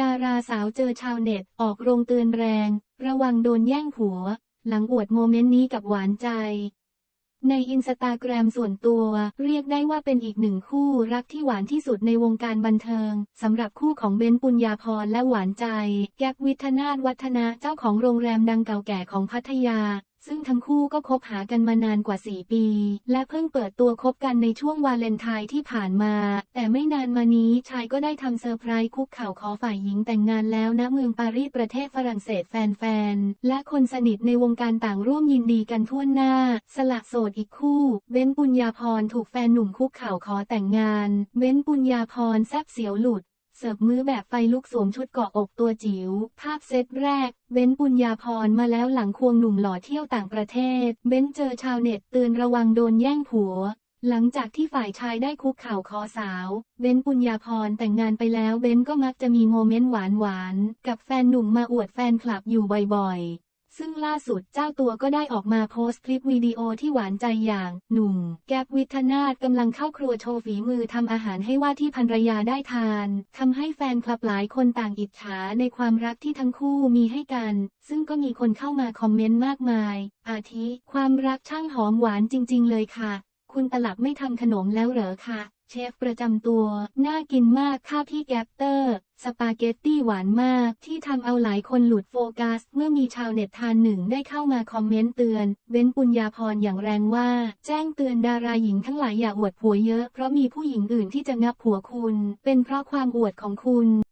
ดาราสาวเจอชาวเน็ตออกโรงเตือนแรง ระวังโดนแย่งผัว หลังอวดโมเมนต์นี้กับหวานใจ ในอินสตาแกรมส่วนตัวเรียกได้ว่าเป็นอีกหนึ่งคู่รักที่หวานที่สุดในวงการบันเทิงสำหรับคู่ของเบนปุญญาพรและหวานใจ แก๊ปวิทนาถวัฒนะเจ้าของโรงแรมดังเก่าแก่ของพัทยา ซึ่งทั้งคู่ก็คบหากันมานานกว่า 4 ปี และเพิ่งเปิดตัวคบกันในช่วงวาเลนไทน์ที่ผ่านมา แต่ไม่นานมานี้ชายก็ได้ทำเซอร์ไพรส์คุกเข่าขอฝ่ายหญิงแต่งงานแล้วณเมืองปารีสประเทศฝรั่งเศสแฟนๆ และคนสนิทในวงการต่างร่วมยินดีกันทั่วหน้า สละโสดอีกคู่ เบ้นปุญญาพรถูกแฟนหนุ่มคุกเข่าขอแต่งงาน เบ้นปุญญาพรแซบเสียวหลุด เสิร์ฟมื้อแบบไฟลุกสวมชุดเกาะอกตัวจิ๋ว ภาพเซตแรก เบ้นปุญญาพรมาแล้วหลังควงหนุ่มหล่อเที่ยวต่างประเทศ เบ้นเจอชาวเน็ตเตือนระวังโดนแย่งผัว หลังจากที่ฝ่ายชายได้คุกเข่าคอสาว เบ้นปุญญาพรแต่งงานไปแล้วเบ้นก็มักจะมีโมเมนต์หวานๆ กับแฟนหนุ่มมาอวดแฟนคลับอยู่บ่อยๆ ซึ่งล่าสุดเจ้าตัวก็ได้ออกมาโพสต์คลิปวิดีโอที่หวานใจอย่าง หนุ่ม แก๊ปวิทนาถกำลังเข้าครัวโชว์ฝีมือทำอาหารให้ว่าที่ภรรยาได้ทานทำให้แฟนคลับหลายคนต่างอิจฉาในความรักที่ทั้งคู่มีให้กัน ซึ่งก็มีคนเข้ามาคอมเมนต์มากมาย อาทิ ความรักช่างหอมหวานจริง ๆ เลยค่ะ คุณตลับไม่ทำขนมแล้วเหรอคะ เชฟประจำตัว น่ากินมากค่ะพี่แกปเตอร์ สปาเกตตี้หวานมาก ที่ทำเอาหลายคนหลุดโฟกัส เมื่อมีชาวเน็ตทานหนึ่งได้เข้ามาคอมเมนต์เตือน เว้นปุญญาพรอย่างแรงว่า แจ้งเตือนดาราหญิงทั้งหลายอย่าอวดผัวเยอะ เพราะมีผู้หญิงอื่นที่จะงับผัวคุณ เป็นเพราะความอวดของคุณ